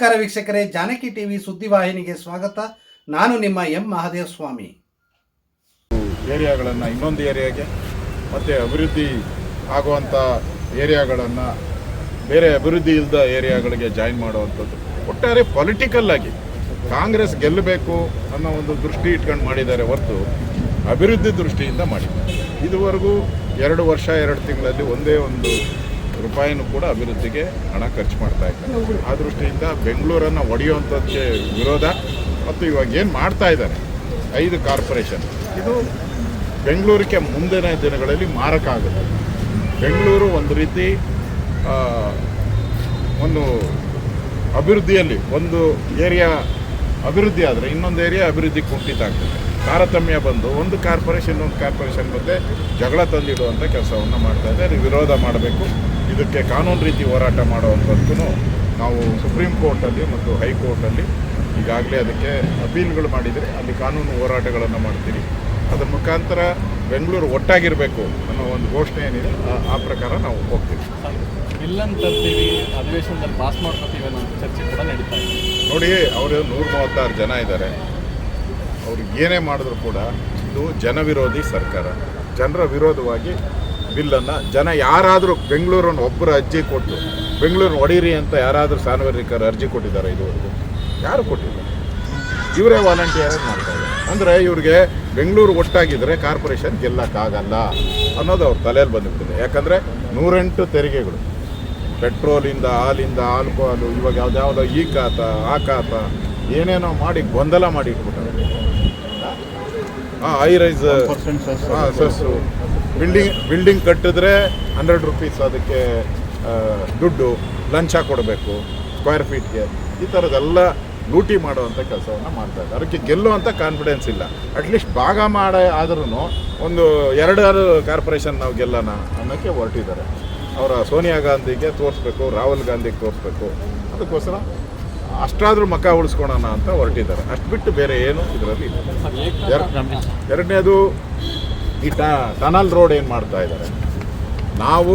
ನಮಸ್ಕಾರ ವೀಕ್ಷಕರೇ, ಜಾನಕಿ ಟಿವಿ ಸುದ್ದಿವಾಹಿನಿಗೆ ಸ್ವಾಗತ. ನಾನು ನಿಮ್ಮ ಎಂ ಮಹಾದೇವ ಸ್ವಾಮಿ ಏರಿಯಾಗಳನ್ನು, ಇನ್ನೊಂದು ಏರಿಯಾಗೆ, ಮತ್ತು ಅಭಿವೃದ್ಧಿ ಆಗುವಂಥ ಏರಿಯಾಗಳನ್ನು ಬೇರೆ ಅಭಿವೃದ್ಧಿ ಇಲ್ಲದ ಏರಿಯಾಗಳಿಗೆ ಜಾಯಿನ್ ಮಾಡುವಂಥದ್ದು. ಒಟ್ಟಾರೆ ಪೊಲಿಟಿಕಲ್ ಆಗಿ ಕಾಂಗ್ರೆಸ್ ಗೆಲ್ಲಬೇಕು ಅನ್ನೋ ಒಂದು ದೃಷ್ಟಿ ಇಟ್ಕೊಂಡು ಮಾಡಿದ್ದಾರೆ ಹೊರತು ಅಭಿವೃದ್ಧಿ ದೃಷ್ಟಿಯಿಂದ ಮಾಡಿದ್ದಾರೆ ಇದುವರೆಗೂ ಎರಡು ವರ್ಷ, ಎರಡು ತಿಂಗಳಲ್ಲಿ ಒಂದೇ ಒಂದು ರೂಪಾಯಿನೂ ಕೂಡ ಅಭಿವೃದ್ಧಿಗೆ ಹಣ ಖರ್ಚು ಮಾಡ್ತಾ ಇದ್ದಾರೆ. ಆ ದೃಷ್ಟಿಯಿಂದ ಬೆಂಗಳೂರನ್ನು ಒಡೆಯುವಂಥದ್ದಕ್ಕೆ ವಿರೋಧ ಮತ್ತು ಇವಾಗ ಏನು ಮಾಡ್ತಾ ಇದ್ದಾರೆ? ಐದು ಕಾರ್ಪೊರೇಷನ್. ಇದು ಬೆಂಗಳೂರಿಗೆ ಮುಂದಿನ ದಿನಗಳಲ್ಲಿ ಮಾರಕ ಆಗುತ್ತೆ. ಬೆಂಗಳೂರು ಒಂದು ರೀತಿ ಒಂದು ಅಭಿವೃದ್ಧಿಯಲ್ಲಿ, ಒಂದು ಏರಿಯಾ ಅಭಿವೃದ್ಧಿ ಆದರೆ ಇನ್ನೊಂದು ಏರಿಯಾ ಅಭಿವೃದ್ಧಿ ಕುಂಠಿತ ಆಗ್ತದೆ ತಾರತಮ್ಯ ಬಂದು ಒಂದು ಕಾರ್ಪೊರೇಷನ್ ಒಂದು ಕಾರ್ಪೊರೇಷನ್ ಮಧ್ಯೆ ಜಗಳ ತಂದಿಡುವಂಥ ಕೆಲಸವನ್ನು ಮಾಡ್ತಾ ಇದೆ ವಿರೋಧ ಮಾಡಬೇಕು. ಇದಕ್ಕೆ ಕಾನೂನು ರೀತಿ ಹೋರಾಟ ಮಾಡುವಂಥದ್ದು ನಾವು ಸುಪ್ರೀಂ ಕೋರ್ಟಲ್ಲಿ ಮತ್ತು ಹೈಕೋರ್ಟಲ್ಲಿ ಈಗಾಗಲೇ ಅದಕ್ಕೆ ಅಪೀಲ್ಗಳು ಮಾಡಿದರೆ ಅಲ್ಲಿ ಕಾನೂನು ಹೋರಾಟಗಳನ್ನು ಮಾಡ್ತೀರಿ. ಅದರ ಮುಖಾಂತರ ಬೆಂಗಳೂರು ಒಟ್ಟಾಗಿರಬೇಕು ಅನ್ನೋ ಒಂದು ಘೋಷಣೆ ಏನಿದೆ ಆ- ಪ್ರಕಾರ ನಾವು ಹೋಗ್ತೀವಿ. ತರ್ತೀವಿ ಅಧಿವೇಶನದಲ್ಲಿ ಪಾಸ್ ಮಾಡ್ಕೊತೀವಿ ಅನ್ನೋ ಚರ್ಚೆ ಕೂಡ ನಡೀತಾ ಇದೆ. ನೋಡಿ ಅವರು ನೂರ ಮೂವತ್ತಾರು ಜನ ಇದ್ದಾರೆ. ಅವ್ರಿಗೆ ಏನೇ ಮಾಡಿದ್ರು ಕೂಡ ಇದು ಜನವಿರೋಧಿ ಸರ್ಕಾರ. ಜನರ ವಿರೋಧವಾಗಿ ಬಿಲ್ಲನ್ನು ಜನ ಯಾರಾದರೂ ಬೆಂಗಳೂರನ್ನು ಒಬ್ಬರು ಅರ್ಜಿ ಕೊಟ್ಟು ಬೆಂಗಳೂರು ಹೊಡೀರಿ ಅಂತ ಯಾರಾದರೂ ಸಾರ್ವಜನಿಕರು ಅರ್ಜಿ ಕೊಟ್ಟಿದ್ದಾರೆ ಇದುವರೆಗೂ ಯಾರು ಕೊಟ್ಟಿಲ್ಲ? ಇವರೇ ವಾಲಂಟಿಯರ್ ಮಾಡ್ತಾರೆ ಅಂದರೆ ಇವ್ರಿಗೆ ಬೆಂಗಳೂರು ಒಟ್ಟಾಗಿದ್ದರೆ ಕಾರ್ಪೊರೇಷನ್ ಗೆಲ್ಲಕ್ಕಾಗಲ್ಲ ಅನ್ನೋದು ಅವ್ರ ತಲೆಯಲ್ಲಿ ಬಂದುಬಿಟ್ಟಿದೆ. ಯಾಕಂದರೆ ನೂರೆಂಟು ತೆರಿಗೆಗಳು. ಪೆಟ್ರೋಲಿಂದ ಹಾಲಿಂದ ಆಲ್ಕೋಹಾಲು ಇವಾಗ ಯಾವುದ್ಯಾವುದೋ ಈ ಖಾತ ಆ ಖಾತ ಏನೇನೋ ಮಾಡಿ ಗೊಂದಲ ಮಾಡಿ ಇಟ್ಬಿಟ್ಟಾರೆ. ಹಾಂ ಐ ರೈಸ್ ಹಾಂ ಸಸ್ಸು ಬಿಲ್ಡಿಂಗ್ ಬಿಲ್ಡಿಂಗ್ ಕಟ್ಟಿದ್ರೆ ಹಂಡ್ರೆಡ್ ರುಪೀಸ್ ಅದಕ್ಕೆ ದುಡ್ಡು, ಲಂಚ ಕೊಡಬೇಕು ಸ್ಕ್ವೇರ್ ಫೀಟ್ಗೆ ಈ ಥರದ್ದೆಲ್ಲ ಲೂಟಿ ಮಾಡುವಂಥ ಕೆಲಸವನ್ನು ಮಾಡ್ತಾ ಇದ್ದಾರೆ. ಅದಕ್ಕೆ ಗೆಲ್ಲುವಂಥ ಕಾನ್ಫಿಡೆನ್ಸ್ ಇಲ್ಲ. ಅಟ್ಲೀಸ್ಟ್ ಭಾಗ ಮಾಡ ಆದ್ರೂ ಒಂದು ಎರಡಾರು ಕಾರ್ಪೊರೇಷನ್ ನಾವು ಗೆಲ್ಲೋಣ ಅನ್ನೋಕ್ಕೆ ಹೊರಟಿದ್ದಾರೆ. ಅವರ ಸೋನಿಯಾ ಗಾಂಧಿಗೆ ತೋರಿಸ್ಬೇಕು, ರಾಹುಲ್ ಗಾಂಧಿಗೆ ತೋರಿಸ್ಬೇಕು. ಅದಕ್ಕೋಸ್ಕರ ಅಷ್ಟಾದರೂ ಮಕ್ಕ ಉಳಿಸ್ಕೊಳೋಣ ಅಂತ ಹೊರಟಿದ್ದಾರೆ. ಅಷ್ಟು ಬಿಟ್ಟು ಬೇರೆ ಏನು ಇದರಲ್ಲಿ ಎರಡನೇದು ಈ ಟನಲ್ ರೋಡ್ ಏನು ಮಾಡ್ತಾ ಇದ್ದಾರೆ ನಾವು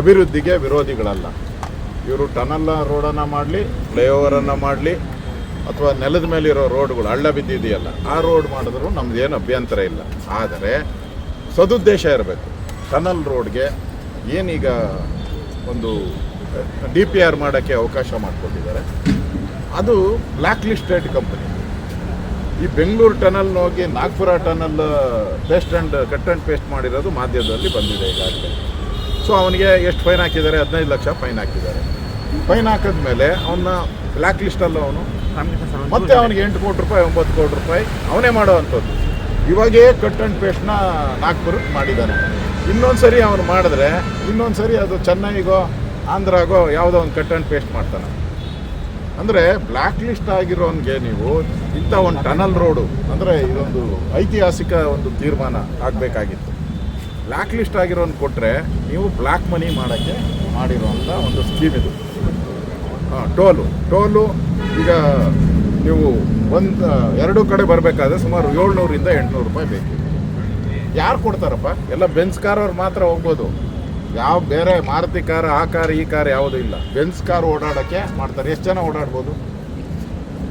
ಅಭಿವೃದ್ಧಿಗೆ ವಿರೋಧಿಗಳಲ್ಲ. ಇವರು ಟನಲ್ ರೋಡನ್ನು ಮಾಡಲಿ, ಫ್ಲೈಓವರನ್ನು ಮಾಡಲಿ, ಅಥವಾ ನೆಲದ ಮೇಲಿರೋ ರೋಡ್ಗಳು ಹಳ್ಳ ಬಿದ್ದಿದೆಯಲ್ಲ, ಆ ರೋಡ್ ಮಾಡಿದ್ರು ಏನು ಅಭ್ಯಂತರ ಇಲ್ಲ. ಆದರೆ ಸದುದ್ದೇಶ ಇರಬೇಕು. ಟನಲ್ ರೋಡ್ಗೆ ಏನೀಗ ಒಂದು ಡಿ ಪಿ ಆರ್ ಮಾಡೋಕ್ಕೆ ಅವಕಾಶ ಮಾಡಿಕೊಟ್ಟಿದ್ದಾರೆ. ಅದು ಬ್ಲ್ಯಾಕ್ ಲಿಸ್ಟೆಡ್ ಕಂಪನಿ. ಈ ಬೆಂಗಳೂರು ಟನಲ್ ಹೋಗಿ Nagpur tunnel paste and cut and paste ಮಾಡಿರೋದು ಮಾಧ್ಯಮದಲ್ಲಿ ಬಂದಿದೆ ಈಗಾಗಲೇ. ಸೊ ಅವನಿಗೆ ಎಷ್ಟು ಫೈನ್ ಹಾಕಿದ್ದಾರೆ? ಹದಿನೈದು ಲಕ್ಷ ಫೈನ್ ಹಾಕಿದ್ದಾರೆ. ಫೈನ್ ಹಾಕಿದ ಮೇಲೆ ಅವನ್ನ ಬ್ಲ್ಯಾಕ್ ಲಿಸ್ಟಲ್ಲಿ ಅವನು. ಮತ್ತೆ ಅವನಿಗೆ ಎಂಟು ಕೋಟಿ ರೂಪಾಯಿ, ಒಂಬತ್ತು ಕೋಟಿ ರೂಪಾಯಿ ಅವನೇ ಮಾಡೋವಂಥದ್ದು ಇವಾಗೇ ಕಟ್ ಆ್ಯಂಡ್ ಪೇಸ್ಟ್ನ ನಾಗ್ಪುರಕ್ಕೆ ಮಾಡಿದ್ದಾನೆ. ಇನ್ನೊಂದು ಸರಿ ಅವನು ಮಾಡಿದ್ರೆ, ಇನ್ನೊಂದು ಸರಿ ಅದು ಚೆನ್ನೈಗೋ, ಆಂಧ್ರಾಗೋ ಯಾವುದೋ ಒಂದು ಕಟ್ ಆ್ಯಂಡ್ ಪೇಸ್ಟ್ ಮಾಡ್ತಾನೆ. ಅಂದರೆ ಬ್ಲ್ಯಾಕ್ ಲಿಸ್ಟ್ ಆಗಿರೋನ್ಗೆ ನೀವು ಇಂಥ ಒಂದು ಟನಲ್ ರೋಡು, ಅಂದರೆ ಇದೊಂದು ಐತಿಹಾಸಿಕ ಒಂದು ತೀರ್ಮಾನ ಆಗಬೇಕಾಗಿತ್ತು. ಬ್ಲ್ಯಾಕ್ ಲಿಸ್ಟ್ ಆಗಿರೋನ್ ಕೊಟ್ಟರೆ ನೀವು ಬ್ಲ್ಯಾಕ್ ಮನಿ ಮಾಡೋಕ್ಕೆ ಮಾಡಿರೋಂಥ ಒಂದು ಸ್ಕೀಮ್ ಇದು. ಹಾಂ, ಟೋಲು. ಟೋಲು ಈಗ ನೀವು ಒಂದು, ಎರಡು ಕಡೆ ಬರಬೇಕಾದ್ರೆ ಸುಮಾರು ಏಳ್ನೂರಿಂದ ಎಂಟುನೂರು ರೂಪಾಯಿ ಬೇಕು. ಯಾರು ಕೊಡ್ತಾರಪ್ಪ? ಎಲ್ಲ ಬೆನ್ಸ್ ಮಾತ್ರ ಹೋಗ್ಬೋದು. ಯಾವ ಬೇರೆ ಮಾರುತಿ ಕಾರ್, ಆ ಕಾರ್, ಈ ಕಾರ್ ಯಾವುದೂ ಇಲ್ಲ. ಬೆನ್ಸ್ ಕಾರ್ ಓಡಾಡೋಕ್ಕೆ ಮಾಡ್ತಾರೆ. ಎಷ್ಟು ಜನ ಓಡಾಡ್ಬೋದು?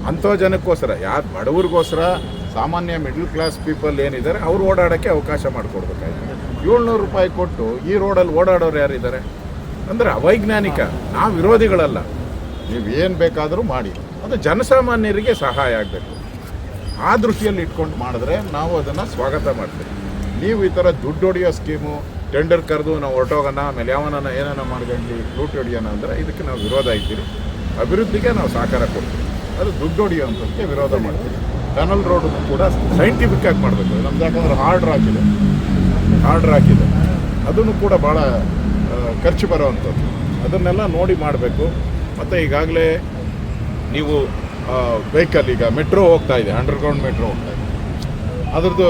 ಅಂಥ ಜನಕ್ಕೋಸ್ಕರ, ಯಾರು ಬಡವ್ರಿಗೋಸ್ಕರ, ಸಾಮಾನ್ಯ ಮಿಡ್ಲ್ ಕ್ಲಾಸ್ ಪೀಪಲ್ ಏನಿದ್ದಾರೆ, ಅವ್ರು ಓಡಾಡೋಕ್ಕೆ ಅವಕಾಶ ಮಾಡಿಕೊಡ್ಬೇಕಾಯ್ತು. ಏಳ್ನೂರು ರೂಪಾಯಿ ಕೊಟ್ಟು ಈ ರೋಡಲ್ಲಿ ಓಡಾಡೋರು ಯಾರಿದ್ದಾರೆ? ಅಂದರೆ ಅವೈಜ್ಞಾನಿಕ, ನಾವು ವಿರೋಧಿಗಳಲ್ಲ. ನೀವು ಏನು ಬೇಕಾದರೂ ಮಾಡಿ. ಅದು ಜನಸಾಮಾನ್ಯರಿಗೆ ಸಹಾಯ ಆಗಬೇಕು. ಆ ದೃಷ್ಟಿಯಲ್ಲಿ ಇಟ್ಕೊಂಡು ಮಾಡಿದ್ರೆ ನಾವು ಅದನ್ನು ಸ್ವಾಗತ ಮಾಡ್ತೀವಿ. ನೀವು ಈ ಥರ ದುಡ್ಡು ಹೊಡೆಯೋ ಸ್ಕೀಮು ಟೆಂಡರ್ ಕರೆದು ನಾವು ಹೊರಟೋಗೋಣ, ಆಮೇಲೆ ಯಾವನ ಏನಾನ ಮಾಡ್ಕೊಂಡು ಲೂಟಿ ಹೊಡಿಯೋಣ ಅಂದರೆ ಇದಕ್ಕೆ ನಾವು ವಿರೋಧ ಇದ್ದೀವಿ. ಅಭಿವೃದ್ಧಿಗೆ ನಾವು ಸಹಕಾರ ಕೊಡ್ತೀವಿ. ಅದು ದುಡ್ಡು ಹೊಡಿಯೋಂಥದ್ದಕ್ಕೆ ವಿರೋಧ ಮಾಡ್ತೀವಿ. ಟನಲ್ ರೋಡ್ ಕೂಡ ಸೈಂಟಿಫಿಕ್ ಆಗಿ ಮಾಡಬೇಕು. ನಮ್ದು ಯಾಕಂದ್ರೆ ಹಾರ್ಡ್ ಹಾಕಿದೆ ಹಾರ್ಡ್ ಹಾಕಿದೆ ಅದನ್ನು ಕೂಡ ಭಾಳ ಖರ್ಚು ಬರೋವಂಥದ್ದು. ಅದನ್ನೆಲ್ಲ ನೋಡಿ ಮಾಡಬೇಕು. ಮತ್ತು ಈಗಾಗಲೇ ನೀವು ವೆಹಿಕಲ್ ಈಗ ಮೆಟ್ರೋ ಹೋಗ್ತಾ ಇದೆ. ಅಂಡರ್ಗ್ರೌಂಡ್ ಮೆಟ್ರೋ ಹೋಗ್ತಾ ಇದೆ. ಅದರದ್ದು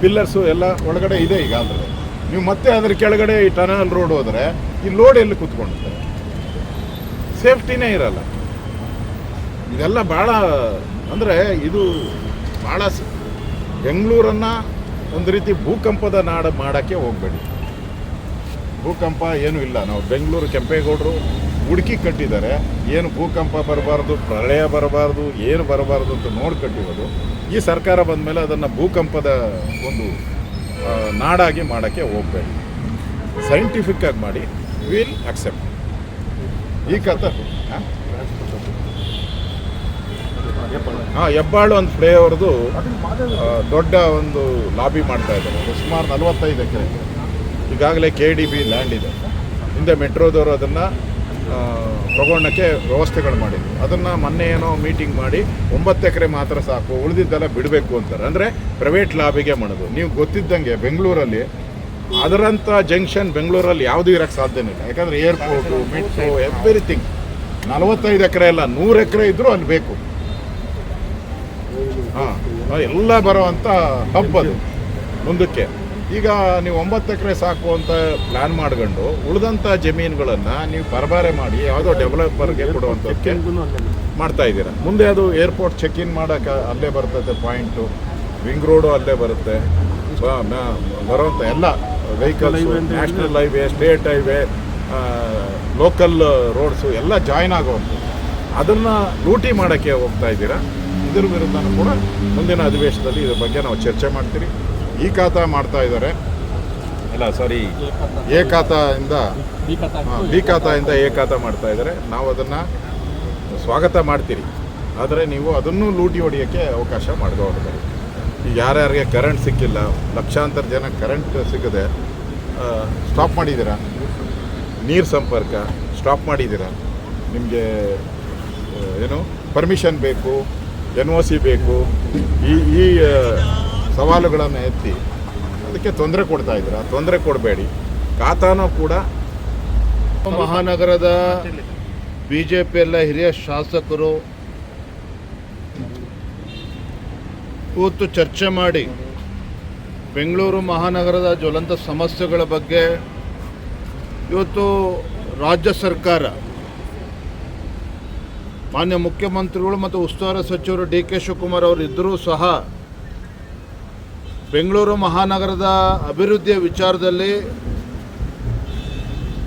ಪಿಲ್ಲರ್ಸು ಎಲ್ಲ ಒಳಗಡೆ ಇದೆ ಈಗ ಅಂದರೆ ನೀವು ಮತ್ತೆ ಅದರ ಕೆಳಗಡೆ ಈ ಟನಲ್ ರೋಡ್ ಹೋದರೆ ಈ ಲೋಡ್ ಎಲ್ಲಿ ಕೂತ್ಕೊಂಡಿರ್ತಾರೆ ಸೇಫ್ಟಿನೇ ಇರಲ್ಲ. ಇದೆಲ್ಲ ಭಾಳ, ಅಂದರೆ ಇದು ಭಾಳ ಬೆಂಗಳೂರನ್ನು ಒಂದು ರೀತಿ ಭೂಕಂಪದ ನಾಡು ಮಾಡೋಕ್ಕೆ ಹೋಗಬೇಡಿ. ಭೂಕಂಪ ಏನೂ ಇಲ್ಲ. ನಾವು ಬೆಂಗಳೂರು ಕೆಂಪೇಗೌಡರು ಹುಡುಕಿ ಕಟ್ಟಿದ್ದಾರೆ. ಏನು ಭೂಕಂಪ ಬರಬಾರ್ದು, ಪ್ರಳಯ ಬರಬಾರ್ದು, ಏನು ಬರಬಾರ್ದು ಅಂತ ನೋಡಿ ಕಟ್ಟಿರೋದು. ಈ ಸರ್ಕಾರ ಬಂದ ಮೇಲೆ ಅದನ್ನು ಭೂಕಂಪದ ಒಂದು ನಾಡಾಗಿ ಮಾಡೋಕ್ಕೆ ಹೋಗಬೇಡಿ. ಸೈಂಟಿಫಿಕ್ ಆಗಿ ಮಾಡಿ ವಿಲ್ ಅಕ್ಸೆಪ್ಟ್ ಈ ಕಥೆ. ಹಾಂ? ಹಾಂ, ಹೆಬ್ಬಾಳು ಒಂದು ಫ್ಲೇವರ್ದು ದೊಡ್ಡ ಒಂದು ಲಾಬಿ ಮಾಡ್ತಾ ಇದ್ದಾರೆ. ಸುಮಾರು ನಲವತ್ತೈದು ಎಕರೆ. ಈಗಾಗಲೇ ಕೆ ಡಿ ಬಿ ಲ್ಯಾಂಡ್ ಇದೆ. ಹಿಂದೆ ಮೆಟ್ರೋದವರು ಅದನ್ನು ತಗೊಳ್ಳೋಕ್ಕೆ ವ್ಯವಸ್ಥೆಗಳು ಮಾಡಿದ್ವಿ. ಅದನ್ನು ಮೊನ್ನೆ ಏನೋ ಮೀಟಿಂಗ್ ಮಾಡಿ ಒಂಬತ್ತು ಎಕರೆ ಮಾತ್ರ ಸಾಕು, ಉಳಿದಿದ್ದೆಲ್ಲ ಬಿಡಬೇಕು ಅಂತಾರೆ. ಅಂದರೆ ಪ್ರೈವೇಟ್ ಲಾಬಿಗೆ ಮಾಡೋದು. ನೀವು ಗೊತ್ತಿದ್ದಂಗೆ ಬೆಂಗಳೂರಲ್ಲಿ ಅದರಂಥ ಜಂಕ್ಷನ್ ಬೆಂಗಳೂರಲ್ಲಿ ಯಾವುದೂ ಇರೋಕ್ಕೆ ಸಾಧ್ಯನೇ ಇಲ್ಲ. ಯಾಕಂದರೆ ಏರ್ಪೋರ್ಟು ಮೆಟ್ರೋ ಎವ್ರಿಥಿಂಗ್ ನಲವತ್ತೈದು ಎಕರೆ ಎಲ್ಲ ನೂರು ಎಕರೆ ಇದ್ದರೂ ಅಲ್ಲಿ ಬೇಕು. ಹಾಂ, ಎಲ್ಲ ಬರೋವಂಥ ಹಬ್ ಅದು ಮುಂದಕ್ಕೆ. ಈಗ ನೀವು ಒಂಬತ್ತು ಎಕರೆ ಸಾಕು ಅಂತ ಪ್ಲ್ಯಾನ್ ಮಾಡ್ಕೊಂಡು ಉಳಿದಂಥ ಜಮೀನುಗಳನ್ನು ನೀವು ಪರಬಾರೆ ಮಾಡಿ ಯಾವುದೋ ಡೆವಲಪರ್ಗೆ ಕೊಡುವಂಥದ್ದಕ್ಕೆ ಮಾಡ್ತಾ ಇದ್ದೀರಾ? ಮುಂದೆ ಅದು ಏರ್ಪೋರ್ಟ್ ಚೆಕ್ ಇನ್ ಮಾಡೋಕೆ ಅಲ್ಲೇ ಬರ್ತದೆ ಪಾಯಿಂಟು ವಿಂಗ್ ರೋಡು ಅಲ್ಲೇ ಬರುತ್ತೆ. ಬ- ಮ- ಬರುವಂಥ ಎಲ್ಲ vehicles national highway state highway local roads ಎಲ್ಲ ಜಾಯ್ನ್ ಆಗುವಂಥದ್ದು. ಅದನ್ನು ಲೂಟಿ ಮಾಡೋಕ್ಕೆ ಹೋಗ್ತಾ ಇದ್ದೀರಾ? ಇದ್ರ ವಿರುದ್ಧನೂ ಕೂಡ ಮುಂದಿನ ಅಧಿವೇಶನದಲ್ಲಿ ಇದ್ರ ಬಗ್ಗೆ ನಾವು ಚರ್ಚೆ ಮಾಡ್ತೀರಿ. ಈ ಖಾತ ಮಾಡ್ತಾ ಇದ್ದಾರೆ. ಇಲ್ಲ ಸಾರಿ ಎ ಖಾತಾಯಿಂದ ಬಿ ಖಾತಾಯಿಂದ ಎ ಖಾತಾ ಮಾಡ್ತಾ ಇದ್ದಾರೆ. ನಾವು ಅದನ್ನು ಸ್ವಾಗತ ಮಾಡ್ತೀರಿ. ಆದರೆ ನೀವು ಅದನ್ನು ಲೂಟಿ ಹೊಡೆಯೋಕ್ಕೆ ಅವಕಾಶ ಮಾಡಿದವ್ರಿಗೆ ಈಗ ಯಾರ್ಯಾರಿಗೆ ಕರೆಂಟ್ ಸಿಕ್ಕಿಲ್ಲ ಲಕ್ಷಾಂತರ ಜನ ಕರೆಂಟ್ ಸಿಗದೆ ಸ್ಟಾಪ್ ಮಾಡಿದ್ದೀರಾ? ನೀರು ಸಂಪರ್ಕ ಸ್ಟಾಪ್ ಮಾಡಿದ್ದೀರಾ? ನಿಮಗೆ ಏನು ಪರ್ಮಿಷನ್ ಬೇಕು ಎನ್ ಒ ಸಿ ಬೇಕು ಈ ಈ ಸವಾಲುಗಳನ್ನು ಎತ್ತಿ ಅದಕ್ಕೆ ತೊಂದರೆ ಕೊಡ್ತಾ ಇದ್ದೀರಾ. ತೊಂದರೆ ಕೊಡಬೇಡಿ. ಕಾತಾನೂ ಕೂಡ ಮಹಾನಗರದ ಬಿ ಜೆ ಪಿಯಲ್ಲ ಹಿರಿಯ ಶಾಸಕರು ಕೂತು ಚರ್ಚೆ ಮಾಡಿ ಬೆಂಗಳೂರು ಮಹಾನಗರದ ಜ್ವಲಂತ ಸಮಸ್ಯೆಗಳ ಬಗ್ಗೆ ಇವತ್ತು ರಾಜ್ಯ ಸರ್ಕಾರ, ಮಾನ್ಯ ಮುಖ್ಯಮಂತ್ರಿಗಳು ಮತ್ತು ಉಸ್ತುವಾರಿ ಸಚಿವರು ಡಿ ಕೆ ಶಿವಕುಮಾರ್ ಅವರು ಇದ್ದರೂ ಸಹ ಬೆಂಗಳೂರು ಮಹಾನಗರದ ಅಭಿವೃದ್ಧಿಯ ವಿಚಾರದಲ್ಲಿ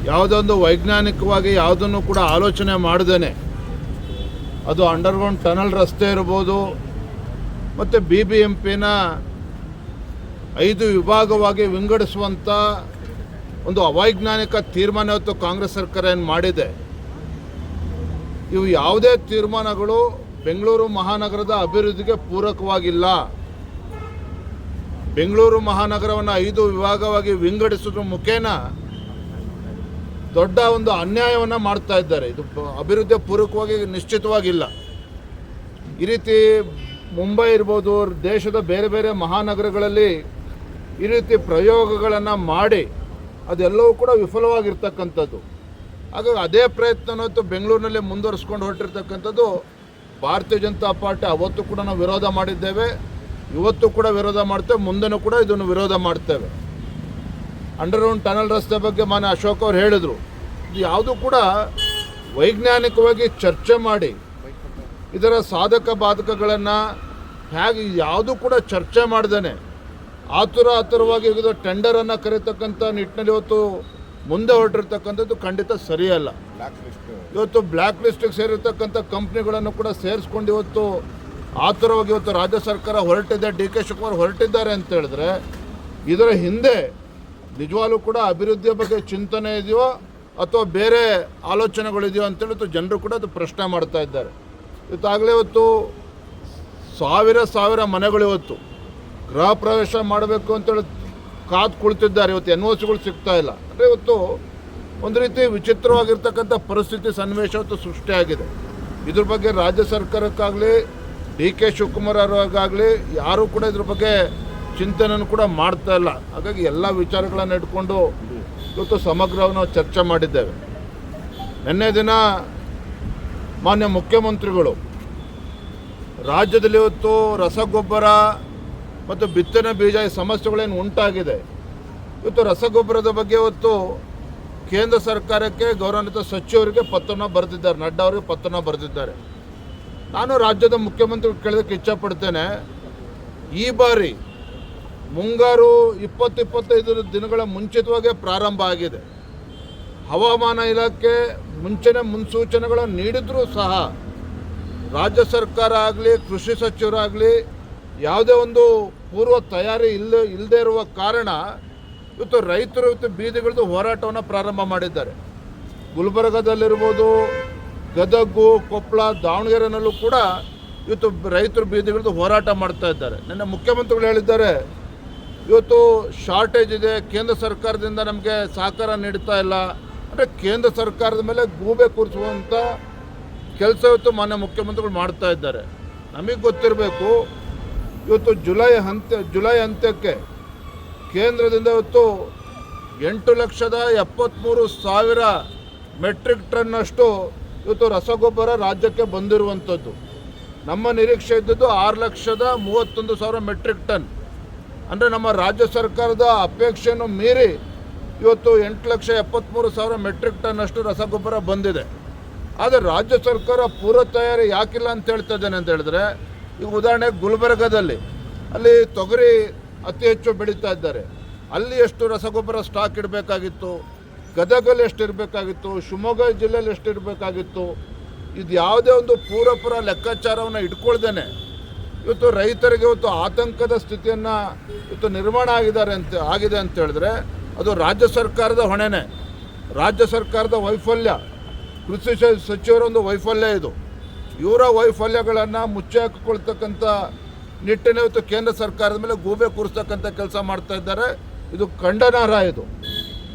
ಯಾವುದೊಂದು ವೈಜ್ಞಾನಿಕವಾಗಿ ಯಾವುದನ್ನು ಕೂಡ ಆಲೋಚನೆ ಮಾಡ್ದೇನೆ ಅದು ಅಂಡರ್ಗ್ರೌಂಡ್ ಟನಲ್ ರಸ್ತೆ ಇರ್ಬೋದು, ಮತ್ತು ಬಿ ಬಿ ಎಂ ಪಿನ ಐದು ವಿಭಾಗವಾಗಿ ವಿಂಗಡಿಸುವಂಥ ಒಂದು ಅವೈಜ್ಞಾನಿಕ ತೀರ್ಮಾನ ಇವತ್ತು ಕಾಂಗ್ರೆಸ್ ಸರ್ಕಾರ ಏನು ಮಾಡಿದೆ. ಇವು ಯಾವುದೇ ತೀರ್ಮಾನಗಳು ಬೆಂಗಳೂರು ಮಹಾನಗರದ ಅಭಿವೃದ್ಧಿಗೆ ಪೂರಕವಾಗಿಲ್ಲ. ಬೆಂಗಳೂರು ಮಹಾನಗರವನ್ನು ಐದು ವಿಭಾಗವಾಗಿ ವಿಂಗಡಿಸೋದ್ರ ಮುಖೇನ ದೊಡ್ಡ ಒಂದು ಅನ್ಯಾಯವನ್ನು ಮಾಡ್ತಾ ಇದ್ದಾರೆ. ಇದು ಅಭಿವೃದ್ಧಿ ಪೂರಕವಾಗಿ ನಿಶ್ಚಿತವಾಗಿಲ್ಲ. ಈ ರೀತಿ ಮುಂಬೈ ಇರ್ಬೋದು, ದೇಶದ ಬೇರೆ ಬೇರೆ ಮಹಾನಗರಗಳಲ್ಲಿ ಈ ರೀತಿ ಪ್ರಯೋಗಗಳನ್ನು ಮಾಡಿ ಅದೆಲ್ಲವೂ ಕೂಡ ವಿಫಲವಾಗಿರ್ತಕ್ಕಂಥದ್ದು. ಹಾಗಾಗಿ ಅದೇ ಪ್ರಯತ್ನ ಅನ್ನೋದು ಬೆಂಗಳೂರಿನಲ್ಲಿ ಮುಂದುವರಿಸ್ಕೊಂಡು ಹೊರಟಿರ್ತಕ್ಕಂಥದ್ದು ಭಾರತೀಯ ಜನತಾ ಪಾರ್ಟಿ. ಅವತ್ತು ಕೂಡ ನಾವು ವಿರೋಧ ಮಾಡಿದ್ದೇವೆ. ಇವತ್ತು ಕೂಡ ವಿರೋಧ ಮಾಡ್ತೇವೆ ಮುಂದೆನೂ ಕೂಡ ಇದನ್ನು ವಿರೋಧ ಮಾಡ್ತೇವೆ. ಅಂಡರ್ಗ್ರೌಂಡ್ ಟನಲ್ ರಸ್ತೆ ಬಗ್ಗೆ ಮಾನ್ಯ ಅಶೋಕ್ ಅವ್ರು ಹೇಳಿದರು. ಇದು ಯಾವುದು ಕೂಡ ವೈಜ್ಞಾನಿಕವಾಗಿ ಚರ್ಚೆ ಮಾಡಿ ಇದರ ಸಾಧಕ ಬಾಧಕಗಳನ್ನು ಹೇಗೆ ಯಾವುದೂ ಕೂಡ ಚರ್ಚೆ ಮಾಡ್ದೇನೆ. ಆತುರ ಆತುರವಾಗಿ ಇದು ಟೆಂಡರನ್ನು ಕರೀತಕ್ಕಂಥ ನಿಟ್ಟಿನಲ್ಲಿ ಇವತ್ತು ಮುಂದೆ ಹೊರಟಿರ್ತಕ್ಕಂಥದ್ದು ಖಂಡಿತ ಸರಿಯಲ್ಲ. ಇವತ್ತು ಬ್ಲ್ಯಾಕ್ ಲಿಸ್ಟಿಗೆ ಸೇರಿರ್ತಕ್ಕಂಥ ಕಂಪ್ನಿಗಳನ್ನು ಕೂಡ ಸೇರಿಸ್ಕೊಂಡು ಇವತ್ತು ಆತುರವಾಗಿ ಇವತ್ತು ರಾಜ್ಯ ಸರ್ಕಾರ ಹೊರಟಿದೆ, ಡಿ ಕೆ ಶಿವಕುಮಾರ್ ಹೊರಟಿದ್ದಾರೆ ಅಂತ ಹೇಳಿದ್ರೆ ಇದರ ಹಿಂದೆ ನಿಜವಾಗ್ಲೂ ಕೂಡ ಅಭಿವೃದ್ಧಿಯ ಬಗ್ಗೆ ಚಿಂತನೆ ಇದೆಯೋ ಅಥವಾ ಬೇರೆ ಆಲೋಚನೆಗಳಿದೆಯೋ ಅಂತೇಳಿ ಜನರು ಕೂಡ ಅದು ಪ್ರಶ್ನೆ ಮಾಡ್ತಾ ಇದ್ದಾರೆ. ಇವತ್ತಾಗಲೇ ಇವತ್ತು ಸಾವಿರ ಸಾವಿರ ಮನೆಗಳು ಇವತ್ತು ಗೃಹ ಪ್ರವೇಶ ಮಾಡಬೇಕು ಅಂತೇಳಿ ಕಾದು ಕುಳಿತಿದ್ದಾರೆ. ಇವತ್ತು ಎನ್ ಒ ಸಿಗಳು ಸಿಗ್ತಾ ಇಲ್ಲ. ಅಂದರೆ ಇವತ್ತು ಒಂದು ರೀತಿ ವಿಚಿತ್ರವಾಗಿರ್ತಕ್ಕಂಥ ಪರಿಸ್ಥಿತಿ ಸನ್ನಿವೇಶ ಇವತ್ತು ಸೃಷ್ಟಿಯಾಗಿದೆ. ಇದ್ರ ಬಗ್ಗೆ ರಾಜ್ಯ ಸರ್ಕಾರಕ್ಕಾಗಲಿ ಡಿ ಕೆ ಶಿವಕುಮಾರ್ ಅವರಾಗಲಿ ಯಾರೂ ಕೂಡ ಇದ್ರ ಬಗ್ಗೆ ಚಿಂತನೆಯನ್ನು ಕೂಡ ಮಾಡ್ತಾ ಇಲ್ಲ. ಹಾಗಾಗಿ ಎಲ್ಲ ವಿಚಾರಗಳನ್ನು ಇಟ್ಕೊಂಡು ಇವತ್ತು ಸಮಗ್ರವನ್ನು ಚರ್ಚೆ ಮಾಡಿದ್ದೇವೆ. ನಿನ್ನೆ ದಿನ ಮಾನ್ಯ ಮುಖ್ಯಮಂತ್ರಿಗಳು ರಾಜ್ಯದಲ್ಲಿ ಇವತ್ತು ರಸಗೊಬ್ಬರ ಮತ್ತು ಬಿತ್ತನೆ ಬೀಜ ಈ ಸಮಸ್ಯೆಗಳೇನು ಉಂಟಾಗಿದೆ. ಇವತ್ತು ರಸಗೊಬ್ಬರದ ಬಗ್ಗೆ ಇವತ್ತು ಕೇಂದ್ರ ಸರ್ಕಾರಕ್ಕೆ ಗೌರವಾನ್ವಿತ ಸಚಿವರಿಗೆ ಪತ್ರನ ಬರೆದಿದ್ದಾರೆ. ನಡ್ಡಾ ಅವರಿಗೆ ಪತ್ರನ ಬರೆದಿದ್ದಾರೆ. ನಾನು ರಾಜ್ಯದ ಮುಖ್ಯಮಂತ್ರಿ ಕೇಳೋದಕ್ಕೆ ಇಚ್ಛಪಡ್ತೇನೆ. ಈ ಬಾರಿ ಮುಂಗಾರು ಇಪ್ಪತ್ತು ಇಪ್ಪತ್ತೈದು ದಿನಗಳ ಮುಂಚಿತವಾಗೇ ಪ್ರಾರಂಭ ಆಗಿದೆ. ಹವಾಮಾನ ಇಲಾಖೆ ಮುಂಚೆನೆ ಮುನ್ಸೂಚನೆಗಳನ್ನು ನೀಡಿದರೂ ಸಹ ರಾಜ್ಯ ಸರ್ಕಾರ ಆಗಲಿ, ಕೃಷಿ ಸಚಿವರಾಗಲಿ ಯಾವುದೇ ಒಂದು ಪೂರ್ವ ತಯಾರಿ ಇಲ್ಲ ಇಲ್ಲದೇ ಇರುವ ಕಾರಣ ಇವತ್ತು ರೈತರು ಇವತ್ತು ಬೀದಿಗಳದ್ದು ಹೋರಾಟವನ್ನು ಪ್ರಾರಂಭ ಮಾಡಿದ್ದಾರೆ. ಗುಲ್ಬರ್ಗದಲ್ಲಿರ್ಬೋದು ಗದಗು ಕೊಪ್ಪಳ ದಾವಣಗೆರೆನಲ್ಲೂ ಕೂಡ ಇವತ್ತು ರೈತರು ಬೀದಿಗಿಳಿದು ಹೋರಾಟ ಮಾಡ್ತಾ ಇದ್ದಾರೆ. ನಿನ್ನೆ ಮುಖ್ಯಮಂತ್ರಿಗಳು ಹೇಳಿದ್ದಾರೆ, ಇವತ್ತು ಶಾರ್ಟೇಜ್ ಇದೆ, ಕೇಂದ್ರ ಸರ್ಕಾರದಿಂದ ನಮಗೆ ಸಹಕಾರ ನೀಡ್ತಾ ಇಲ್ಲ. ಅಂದರೆ ಕೇಂದ್ರ ಸರ್ಕಾರದ ಮೇಲೆ ಗೂಬೆ ಕೂರಿಸುವಂಥ ಕೆಲಸ ಇವತ್ತು ಮಾನ್ಯ ಮುಖ್ಯಮಂತ್ರಿಗಳು ಮಾಡ್ತಾ ಇದ್ದಾರೆ. ನಮಗೆ ಗೊತ್ತಿರಬೇಕು, ಇವತ್ತು ಜುಲೈ ಅಂತ್ಯ ಜುಲೈ ಅಂತ್ಯಕ್ಕೆ ಕೇಂದ್ರದಿಂದ ಇವತ್ತು ಎಂಟು ಲಕ್ಷದ ಎಪ್ಪತ್ತ್ಮೂರು ಸಾವಿರ ಮೆಟ್ರಿಕ್ ಟನ್ನಷ್ಟು ಇವತ್ತು ರಸಗೊಬ್ಬರ ರಾಜ್ಯಕ್ಕೆ ಬಂದಿರುವಂಥದ್ದು. ನಮ್ಮ ನಿರೀಕ್ಷೆ ಇದ್ದದ್ದು ಆರು ಲಕ್ಷದ ಮೂವತ್ತೊಂದು ಸಾವಿರ ಮೆಟ್ರಿಕ್ ಟನ್. ಅಂದರೆ ನಮ್ಮ ರಾಜ್ಯ ಸರ್ಕಾರದ ಅಪೇಕ್ಷೆಯನ್ನು ಮೀರಿ ಇವತ್ತು ಎಂಟು ಲಕ್ಷ ಎಪ್ಪತ್ತ್ಮೂರು ಸಾವಿರ ಮೆಟ್ರಿಕ್ ಟನ್ ಅಷ್ಟು ರಸಗೊಬ್ಬರ ಬಂದಿದೆ. ಆದರೆ ರಾಜ್ಯ ಸರ್ಕಾರ ಪೂರ್ವ ತಯಾರಿ ಯಾಕಿಲ್ಲ ಅಂತ ಹೇಳ್ತಾ ಅಂತ ಹೇಳಿದ್ರೆ, ಈಗ ಉದಾಹರಣೆಗೆ ಗುಲ್ಬರ್ಗದಲ್ಲಿ ಅಲ್ಲಿ ತೊಗರಿ ಅತಿ ಹೆಚ್ಚು ಬೆಳೀತಾ ಇದ್ದಾರೆ. ಅಲ್ಲಿ ಎಷ್ಟು ರಸಗೊಬ್ಬರ ಸ್ಟಾಕ್ ಇಡಬೇಕಾಗಿತ್ತು? ಗದಗಲ್ಲಿ ಎಷ್ಟಿರಬೇಕಾಗಿತ್ತು, ಶಿವಮೊಗ್ಗ ಜಿಲ್ಲೆಯಲ್ಲಿ ಎಷ್ಟಿರಬೇಕಾಗಿತ್ತು, ಇದು ಯಾವುದೇ ಒಂದು ಪೂರಪುರ ಲೆಕ್ಕಾಚಾರವನ್ನು ಇಟ್ಕೊಳ್ದೇನೆ. ಇವತ್ತು ರೈತರಿಗೆ ಇವತ್ತು ಆತಂಕದ ಸ್ಥಿತಿಯನ್ನು ಇವತ್ತು ನಿರ್ಮಾಣ ಆಗಿದ್ದಾರೆ ಅಂತ, ಆಗಿದೆ ಅಂತ ಹೇಳಿದ್ರೆ ಅದು ರಾಜ್ಯ ಸರ್ಕಾರದ ಹೊಣೆನೇ. ರಾಜ್ಯ ಸರ್ಕಾರದ ವೈಫಲ್ಯ. ಕೃಷಿ ಸಚಿವರೊಂದು ವೈಫಲ್ಯ ಇದು. ಇವರ ವೈಫಲ್ಯಗಳನ್ನು ಮುಚ್ಚಿ ಹಾಕಿಕೊಳ್ತಕ್ಕಂಥ ನಿಟ್ಟಿನ ಇವತ್ತು ಕೇಂದ್ರ ಸರ್ಕಾರದ ಮೇಲೆ ಗೂಬೆ ಕೂರಿಸ್ತಕ್ಕಂಥ ಕೆಲಸ ಮಾಡ್ತಾ ಇದ್ದಾರೆ. ಇದು ಖಂಡನಾರ್ಹ ಇದು.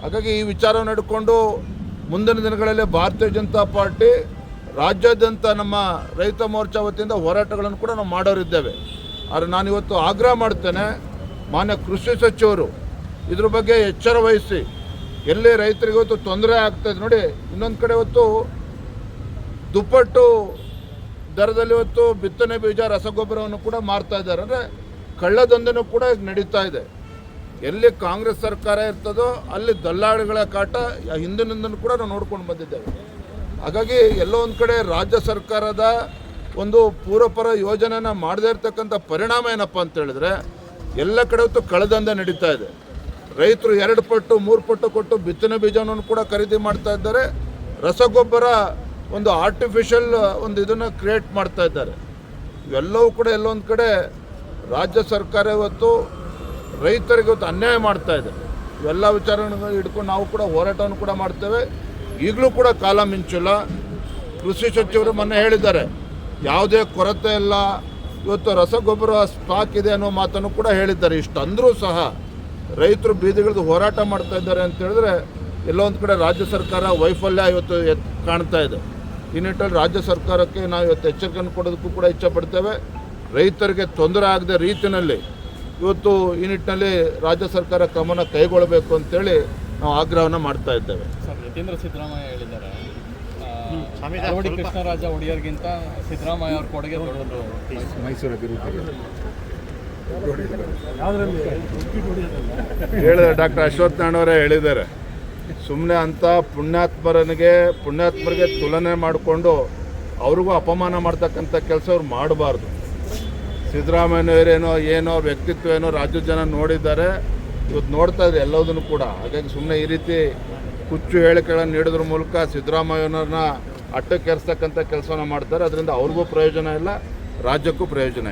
ಹಾಗಾಗಿ ಈ ವಿಚಾರ ನಡ್ಕೊಂಡು ಮುಂದಿನ ದಿನಗಳಲ್ಲಿ ಭಾರತೀಯ ಜನತಾ ಪಾರ್ಟಿ ರಾಜ್ಯಾದ್ಯಂತ ನಮ್ಮ ರೈತ ಮೋರ್ಚಾ ವತಿಯಿಂದ ಹೋರಾಟಗಳನ್ನು ಕೂಡ ನಾವು ಮಾಡೋರಿದ್ದೇವೆ. ಆದರೆ ನಾನು ಇವತ್ತು ಆಗ್ರಹ ಮಾಡ್ತೇನೆ, ಮಾನ್ಯ ಕೃಷಿ ಸಚಿವರು ಇದ್ರ ಬಗ್ಗೆ ಎಚ್ಚರ ವಹಿಸಿ. ಎಲ್ಲಿ ರೈತರಿಗೆ ಇವತ್ತು ತೊಂದರೆ ಇದೆ ನೋಡಿ, ಇನ್ನೊಂದು ಕಡೆ ಇವತ್ತು ದುಪ್ಪಟ್ಟು ದರದಲ್ಲಿ ಇವತ್ತು ಬಿತ್ತನೆ ಬೀಜ ರಸಗೊಬ್ಬರವನ್ನು ಕೂಡ ಮಾರ್ತಾ ಇದ್ದಾರೆ. ಅಂದರೆ ಕಳ್ಳದೊಂದನ್ನು ಕೂಡ ಈಗ ನಡೀತಾ ಇದೆ. ಎಲ್ಲಿ ಕಾಂಗ್ರೆಸ್ ಸರ್ಕಾರ ಇರ್ತದೋ ಅಲ್ಲಿ ದಲ್ಲಾಳಿಗಳ ಕಾಟ ಹಿಂದಿನಿಂದನೂ ಕೂಡ ನಾವು ನೋಡ್ಕೊಂಡು ಬಂದಿದ್ದೇವೆ. ಹಾಗಾಗಿ ಎಲ್ಲೋ ಒಂದು ಕಡೆ ರಾಜ್ಯ ಸರ್ಕಾರದ ಒಂದು ಪೂರ್ವಪರ ಯೋಜನೆನ ಮಾಡದೇ ಇರತಕ್ಕಂಥ ಪರಿಣಾಮ ಏನಪ್ಪ ಅಂತ ಹೇಳಿದ್ರೆ, ಎಲ್ಲ ಕಡೆ ಹೊತ್ತು ಕಳೆದಂದೆ ನಡೀತಾ ಇದೆ. ರೈತರು ಎರಡು ಪಟ್ಟು, ಮೂರು ಪಟ್ಟು ಕೊಟ್ಟು ಬಿತ್ತನೆ ಬೀಜವನ್ನು ಕೂಡ ಖರೀದಿ ಮಾಡ್ತಾ ಇದ್ದಾರೆ. ರಸಗೊಬ್ಬರ ಒಂದು ಆರ್ಟಿಫಿಷಿಯಲ್ ಒಂದು ಇದನ್ನು ಕ್ರಿಯೇಟ್ ಮಾಡ್ತಾ ಇದ್ದಾರೆ. ಇವೆಲ್ಲವೂ ಕೂಡ ಎಲ್ಲೊಂದು ಕಡೆ ರಾಜ್ಯ ಸರ್ಕಾರ ಇವತ್ತು ರೈತರಿಗೆ ಇವತ್ತು ಅನ್ಯಾಯ ಮಾಡ್ತಾ ಇದೆ. ಇವೆಲ್ಲ ವಿಚಾರಗಳನ್ನು ಹಿಡ್ಕೊಂಡು ನಾವು ಕೂಡ ಹೋರಾಟವನ್ನು ಕೂಡ ಮಾಡ್ತೇವೆ. ಈಗಲೂ ಕೂಡ ಕಾಲ ಮಿಂಚಿಲ್ಲ. ಕೃಷಿ ಸಚಿವರು ಮೊನ್ನೆ ಹೇಳಿದ್ದಾರೆ. ಯಾವುದೇ ಕೊರತೆ ಇಲ್ಲ. ಇವತ್ತು ರಸಗೊಬ್ಬರ ಸ್ಟಾಕ್ ಇದೆ ಅನ್ನೋ ಮಾತನ್ನು ಕೂಡ ಹೇಳಿದ್ದಾರೆ. ಇಷ್ಟಂದರೂ ಸಹ ರೈತರು ಬೀದಿಗಳದ್ದು ಹೋರಾಟ ಮಾಡ್ತಾ ಇದ್ದಾರೆ ಅಂತ ಹೇಳಿದ್ರೆ ಎಲ್ಲೊಂದು ಕಡೆ ರಾಜ್ಯ ಸರ್ಕಾರ ವೈಫಲ್ಯ ಇವತ್ತು ಕಾಣ್ತಾ ಇದೆ. ಈ ನಿಟ್ಟಲ್ಲಿ ರಾಜ್ಯ ಸರ್ಕಾರಕ್ಕೆ ನಾವು ಇವತ್ತು ಎಚ್ಚರಿಕೆಯನ್ನು ಕೊಡೋದಕ್ಕೂ ಕೂಡ ಇಚ್ಛಪಡ್ತೇವೆ ರೈತರಿಗೆ ತೊಂದರೆ ಆಗದ ರೀತಿಯಲ್ಲಿ ಇವತ್ತು ಈ ನಿಟ್ಟಿನಲ್ಲಿ ರಾಜ್ಯ ಸರ್ಕಾರ ಕ್ರಮನ ಕೈಗೊಳ್ಳಬೇಕು ಅಂತೇಳಿ ನಾವು ಆಗ್ರಹವನ್ನು ಮಾಡ್ತಾ ಇದ್ದೇವೆ. ಸರ್ ಯತೀಂದ್ರ ಸಿದ್ದರಾಮಯ್ಯ ಹೇಳಿದ್ದಾರೆ. ಆ, ನಾಲ್ವಡಿ ಕೃಷ್ಣರಾಜ ಒಡೆಯರ್ಗಿಂತ ಸಿದ್ದರಾಮಯ್ಯ ಅವ್ರ ಕೊಡುಗೆ ಹೇಳಿದ್ದಾರೆ ಡಾಕ್ಟರ್ ಅಶ್ವಥ್ ನಾರಾಯಣವರೇ ಹೇಳಿದ್ದಾರೆ. ಸುಮ್ಮನೆ ಅಂತ ಪುಣ್ಯಾತ್ಮರನಿಗೆ ಪುಣ್ಯಾತ್ಮರಿಗೆ ತುಲನೆ ಮಾಡಿಕೊಂಡು ಅವ್ರಿಗೂ ಅಪಮಾನ ಮಾಡ್ತಕ್ಕಂಥ ಕೆಲಸ ಅವ್ರು ಮಾಡಬಾರ್ದು. ಸಿದ್ದರಾಮಯ್ಯನವರೇನೋ, ಏನೋ ವ್ಯಕ್ತಿತ್ವ ಏನೋ ರಾಜ್ಯದ ಜನ ನೋಡಿದ್ದಾರೆ. ಇವತ್ತು ನೋಡ್ತಾ ಇದ್ದಾರೆ ಎಲ್ಲದನ್ನು ಕೂಡ. ಹಾಗಾಗಿ ಸುಮ್ಮನೆ ಈ ರೀತಿ ಹುಚ್ಚು ಹೇಳಿಕೆಗಳನ್ನು ನೀಡೋದ್ರ ಮೂಲಕ ಸಿದ್ದರಾಮಯ್ಯನವ್ರನ್ನ ಅಟ್ಟಕ್ಕೇರಿಸ್ತಕ್ಕಂಥ ಕೆಲಸನ ಮಾಡ್ತಾರೆ. ಅದರಿಂದ ಅವ್ರಿಗೂ ಪ್ರಯೋಜನ ಇಲ್ಲ, ರಾಜ್ಯಕ್ಕೂ ಪ್ರಯೋಜನ ಇಲ್ಲ.